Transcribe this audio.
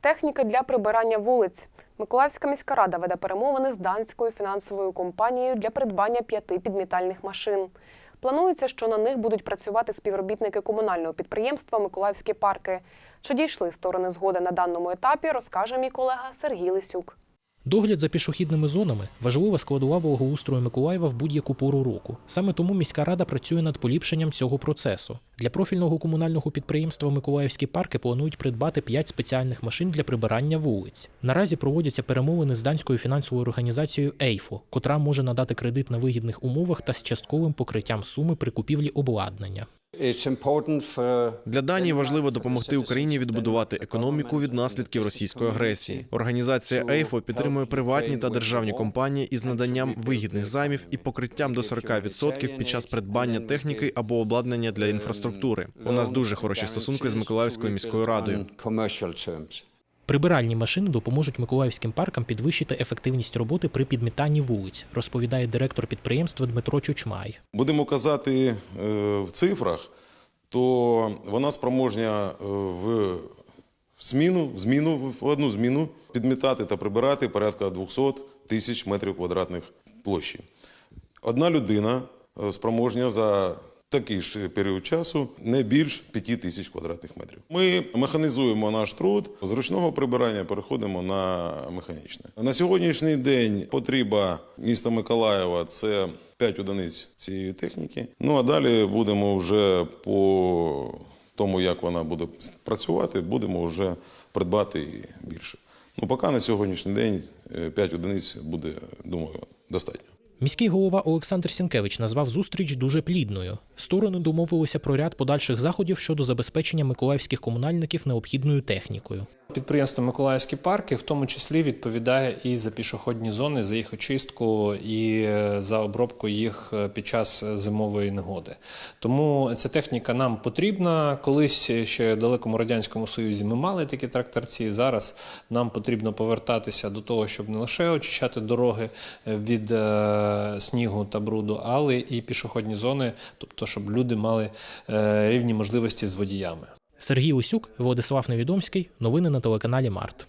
Техніки для прибирання вулиць. Миколаївська міська рада веде перемовини з данською фінансовою компанією для придбання п'яти підмітальних машин. Планується, що на них будуть працювати співробітники комунального підприємства Миколаївські парки. Чи дійшли сторони згоди на даному етапі, розкаже мій колега Сергій Лисюк. Догляд за пішохідними зонами важлива складова благоустрою Миколаєва в будь-яку пору року. Саме тому міська рада працює над поліпшенням цього процесу. Для профільного комунального підприємства Миколаївські парки планують придбати 5 спеціальних машин для прибирання вулиць. Наразі проводяться перемовини з данською фінансовою організацією EIFO, котра може надати кредит на вигідних умовах та з частковим покриттям суми при купівлі обладнання. Для Данії важливо допомогти Україні відбудувати економіку від наслідків російської агресії. Організація ЕЙФО підтримує приватні та державні компанії із наданням вигідних займів і покриттям до 40% під час придбання техніки або обладнання для інфраструктури. У нас дуже хороші стосунки з Миколаївською міською радою. Прибиральні машини допоможуть миколаївським паркам підвищити ефективність роботи при підмітанні вулиць, розповідає директор підприємства Дмитро Чучмай. Будемо казати е, в цифрах, то вона спроможня е, в зміну, зміну, в одну зміну підмітати та прибирати порядка 200 тисяч метрів квадратних площі. Одна людина е, спроможня за такий ж період часу не більш 5 тисяч квадратних метрів. Ми механізуємо наш труд, з ручного прибирання переходимо на механічне. На сьогоднішній день потреба міста Миколаєва це 5 одиниць цієї техніки. Ну а далі будемо вже по тому, як вона буде працювати, будемо вже придбати більше. Ну, поки на сьогоднішній день 5 одиниць буде, думаю, достатньо. Міський голова Олександр Сінкевич назвав зустріч дуже плідною. Сторони домовилися про ряд подальших заходів щодо забезпечення миколаївських комунальників необхідною технікою. Підприємство Миколаївські парки в тому числі відповідає і за пішохідні зони, за їх очистку і е, за обробку їх е, під час зимової негоди. Тому ця техніка нам потрібна. Колись ще в далекому радянському союзі ми мали такі тракторці. Зараз нам потрібно повертатися до того, щоб не лише очищати дороги е, від снігу та бруду, але і пішохідні зони, тобто щоб люди мали е, рівні можливості з водіями. Сергій Усюк, Владислав Невідомський. Новини на телеканалі Март.